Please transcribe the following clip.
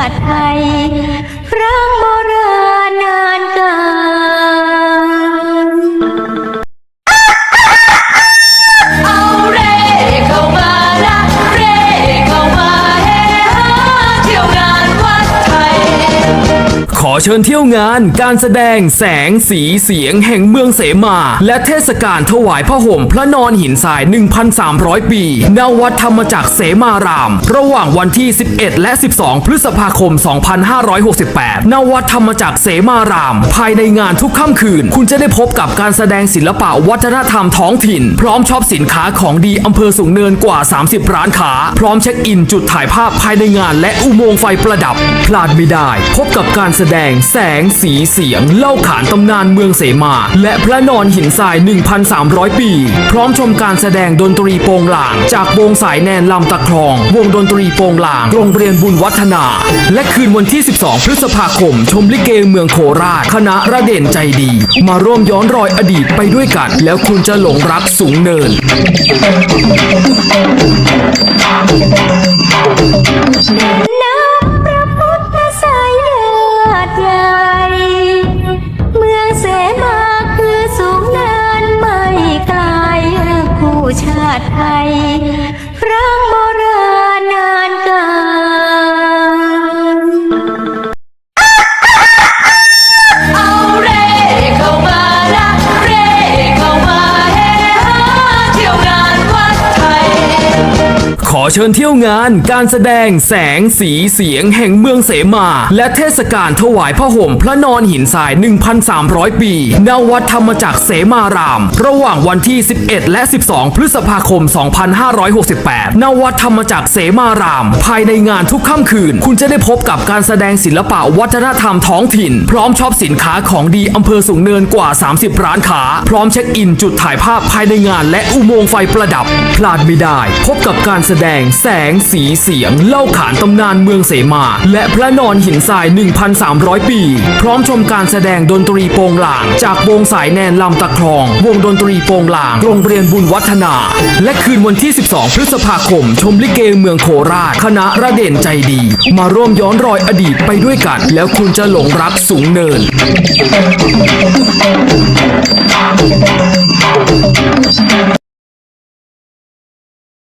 าติไทยพระ เชิญเที่ยวงานการแสดงแสงสีเสียงแห่งเมืองเสมา และเทศกาลถวายพระห่มพระนอนหินทราย 1,300 ปีณวัดธรรมจักรเสมาราม ระหว่างวันที่ 11 และ 12 พฤษภาคม 2568ณวัดธรรมจักรเสมาราม ภายในงานทุกค่ำคืน คุณจะได้พบกับการแสดงศิลปะวัฒนธรรมท้องถิ่น พร้อมช็อปสินค้าของดีอำเภอสูงเนินกว่า 30 ร้านค้า พร้อมเช็คอินจุดถ่ายภาพภายในงาน และอุโมงค์ไฟประดับ พลาดไม่ได้ พบกับการแสดงแสงสีเสียง เล่าขานตำนานเมืองเสมา และพระนอนหินทราย 1,300 ปี พร้อมชมการแสดงดนตรีโปงหลาง จากวงสายแนนลำตะครอง วงดนตรีโปงหลางโรงเรียนบุญวัฒนา และคืนวันที่ 12 พฤษภาคม ชมลิเกเมืองโคราช คณะระเด่นใจดี มาร่วมย้อนรอยอดีตไปด้วยกัน แล้วคุณจะหลงรักสูงเนิน เชิญเที่ยวงานการแสดงแสงสีเสียงแห่งเมืองเสมา และเทศกาลถวายพระห่มพระนอนหินทราย 1,300 ปีณวัดธรรมจักรเสมาราม ระหว่างวันที่ 11 และ 12 พฤษภาคม 2568ณวัดธรรมจักรเสมาราม ภายในงานทุกค่ำคืน คุณจะได้พบกับการแสดงศิลปะวัฒนธรรมท้องถิ่น พร้อมช็อปสินค้าของดีอำเภอสูงเนินกว่า 30 ร้านค้า พร้อมเช็คอินจุดถ่ายภาพภายในงาน และอุโมงค์ไฟประดับ พลาดไม่ได้ พบกับการแสดงแสงสีเสียง เล่าขานตำนานเมืองเสมา และพระนอนหินทราย 1,300 ปี พร้อมชมการแสดงดนตรีโปงหลาง จากวงสายแนนลำตะครอง วงดนตรีโปงหลางโรงเรียนบุญวัฒนา และคืนวันที่ 12 พฤษภาคม ชมลิเกเมืองโคราช คณะระเด่นใจดี มาร่วมย้อนรอยอดีตไปด้วยกัน แล้วคุณจะหลงรักสูงเนิน